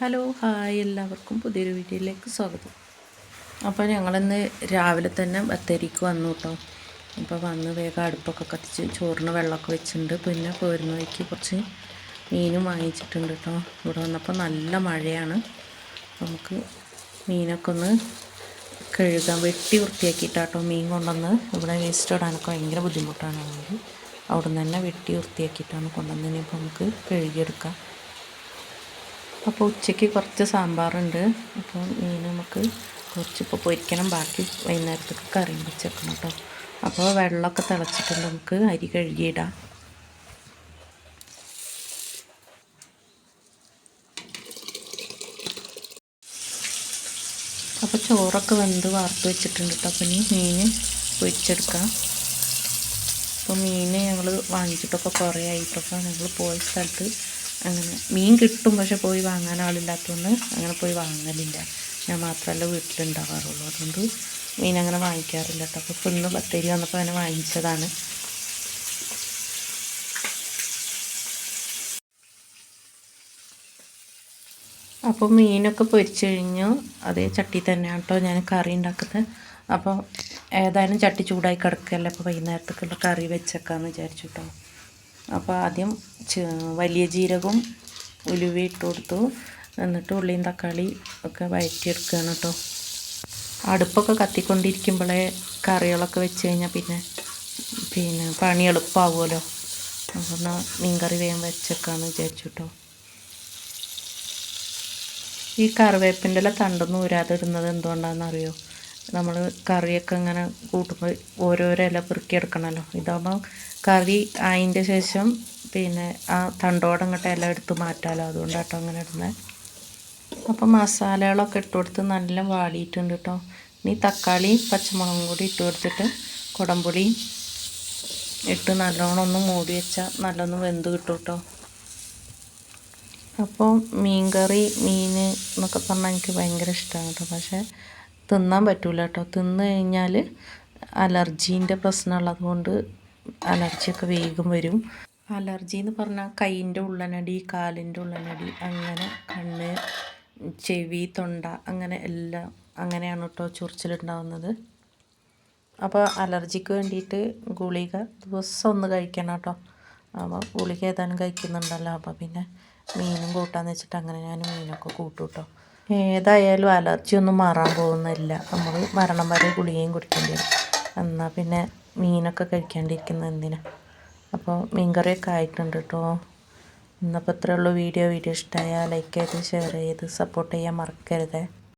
Hello hi എല്ലാവർക്കും പുതിയൊരു വീഡിയോയിലേക്ക് സ്വാഗതം. അപ്പോൾ ഞങ്ങളിന്ന് രാവിലെ തന്നെ ബത്തേരിക്ക് വന്നു കേട്ടോ അപ്പോൾ വന്ന് വേഗം അടുപ്പൊക്കെ കത്തിച്ച് ചോറിന് വെള്ളമൊക്കെ വെച്ചിട്ടുണ്ട്. പിന്നെ പോരുന്ന വഴിക്ക് കുറച്ച് മീനും വാങ്ങിച്ചിട്ടുണ്ട് കേട്ടോ ഇവിടെ വന്നപ്പോൾ നല്ല മഴയാണ്. നമുക്ക് മീനൊക്കെ ഒന്ന് കഴുകാൻ വെട്ടി വൃത്തിയാക്കിയിട്ടാട്ടോ മീൻ കൊണ്ടുവന്ന്. ഇവിടെ വേസ്റ്റ് ഇടാനൊക്കെ ഭയങ്കര ബുദ്ധിമുട്ടാണ്. അവിടെ നിന്ന് തന്നെ വെട്ടി വൃത്തിയാക്കിയിട്ടാണ് കൊണ്ടുവന്നതിനെ നമുക്ക് കഴുകിയെടുക്കാം. അപ്പോൾ ഉച്ചയ്ക്ക് കുറച്ച് സാമ്പാറുണ്ട്. അപ്പോൾ മീൻ നമുക്ക് കുറച്ച് കുറച്ചിപ്പോൾ പൊരിക്കണം. ബാക്കി വൈകുന്നേരത്തേക്ക് കറിയും വെച്ചേക്കണം കേട്ടോ. അപ്പോൾ വെള്ളമൊക്കെ തിളച്ചിട്ടുണ്ട്. നമുക്ക് അരി കഴുകിയിടാം. അപ്പോൾ ചോറൊക്കെ വെന്ത് വാർത്ത് വെച്ചിട്ടുണ്ട് കേട്ടോ. അപ്പം ഇനി മീൻ പൊരിച്ചെടുക്കാം. അപ്പോൾ മീൻ ഞങ്ങൾ വാങ്ങിച്ചിട്ടൊക്കെ കുറേ ആയിട്ടൊക്കെ ഞങ്ങൾ പോയ സ്ഥലത്ത് അങ്ങനെ. മീൻ കിട്ടും പക്ഷെ പോയി വാങ്ങാൻ ആളില്ലാത്തതുകൊണ്ട് അങ്ങനെ പോയി വാങ്ങലില്ല. ഞാൻ മാത്രമല്ല വീട്ടിലുണ്ടാകാറുള്ളൂ അതുകൊണ്ട് മീൻ അങ്ങനെ വാങ്ങിക്കാറില്ല കേട്ടോ. അപ്പോൾ ഇന്ന് ബത്തേരി വന്നപ്പോൾ അങ്ങനെ വാങ്ങിച്ചതാണ്. അപ്പോൾ മീനൊക്കെ പൊരിച്ചു കഴിഞ്ഞു. അതേ ചട്ടി തന്നെയാണ് കേട്ടോ ഞാൻ കറി ഉണ്ടാക്കുന്നത്. അപ്പോൾ ഏതായാലും ചട്ടി ചൂടായി കിടക്കുകയല്ലേ അപ്പോൾ വൈകുന്നേരത്തേക്കുള്ള കറി വെച്ചേക്കാമെന്ന് വിചാരിച്ചു കേട്ടോ. അപ്പോൾ ആദ്യം വലിയ ജീരകവും ഉലുവ ഇട്ട് കൊടുത്തു. എന്നിട്ട് ഉള്ളിയും തക്കാളി ഒക്കെ വഴറ്റിയെടുക്കുകയാണ് കേട്ടോ. അടുപ്പൊക്കെ കത്തിക്കൊണ്ടിരിക്കുമ്പോഴേ കറികളൊക്കെ വെച്ച് കഴിഞ്ഞാൽ പിന്നെ പിന്നെ പണി എളുപ്പമാവുമല്ലോ അതുകൊണ്ട് മീൻകറി വേഗം വെച്ചേക്കാന്ന് വിചാരിച്ചു കേട്ടോ. ഈ കറിവേപ്പിന്റെ ഇല തണ്ടൊന്നും ഊരാതിടുന്നത് എന്തുകൊണ്ടാണെന്ന് അറിയോ നമ്മൾ കറിയൊക്കെ ഇങ്ങനെ കൂട്ടുമ്പോൾ ഓരോരോ ഇല പെറുക്കിയെടുക്കണമല്ലോ ഇതാകുമ്പോൾ കറി അതിന്റെ ശേഷം പിന്നെ ആ തണ്ടോടെ അങ്ങോട്ട് ഇല എടുത്ത് മാറ്റാമല്ലോ അതുകൊണ്ടാട്ടോ അങ്ങനെ ഇടുന്നത് അപ്പോൾ മസാലകളൊക്കെ ഇട്ട് കൊടുത്ത് നല്ല വാടിയിട്ടുണ്ട് കേട്ടോ ഇനി തക്കാളി പച്ചമുളകും കൂടി ഇട്ട് കൊടുത്തിട്ട് കുടംപൊടിയും ഇട്ട് നല്ലോണം ഒന്ന് മൂടി വെച്ചാൽ നല്ലൊന്ന് വെന്ത് കിട്ടും കേട്ടോ അപ്പോൾ മീൻ കറി മീൻ എന്നൊക്കെ പറഞ്ഞാൽ എനിക്ക് ഭയങ്കര ഇഷ്ടമാണ് കേട്ടോ പക്ഷേ തിന്നാൻ പറ്റില്ല കേട്ടോ തിന്ന് കഴിഞ്ഞാൽ അലർജീന്റെ പ്രശ്നമുള്ളത് കൊണ്ട് അലർജിയൊക്കെ വേഗം വരും. അലർജി എന്ന് പറഞ്ഞാൽ കൈയിന്റെ ഉള്ളനടി കാലിന്റെ ഉള്ളനടി അങ്ങനെ കണ്ണ് ചെവി തൊണ്ട അങ്ങനെ എല്ലാം അങ്ങനെയാണ് കേട്ടോ ചൊറിച്ചിലുണ്ടാവുന്നത്. അപ്പോൾ അലർജിക്ക് വേണ്ടിയിട്ട് ഗുളിക ദിവസം ഒന്ന് കഴിക്കണം കേട്ടോ അപ്പോൾ ഗുളിക ഏതാനും കഴിക്കുന്നുണ്ടല്ലോ. അപ്പോൾ പിന്നെ മീനും കൂട്ടാന്ന് വെച്ചിട്ട് അങ്ങനെ ഞാൻ മീനൊക്കെ കൂട്ടും കേട്ടോ ഏതായാലും അലർജി ഒന്നും മാറാൻ പോകുന്നില്ല. നമ്മൾ മരണം വരെ ഗുളികയും കുടിക്കേണ്ടി വരും. എന്നാൽ പിന്നെ മീനൊക്കെ കഴിക്കാണ്ടിരിക്കുന്നത് എന്തിനാ? അപ്പോൾ മീൻകറിയൊക്കെ ആയിട്ടുണ്ട് കേട്ടോ ഇന്നപ്പോൾ ഇത്രയേ ഉള്ളൂ. വീഡിയോ വീഡിയോ ഇഷ്ടമായാൽ ലൈക്ക് ചെയ്ത് ഷെയർ ചെയ്ത് സപ്പോർട്ട് ചെയ്യാൻ മറക്കരുതേ.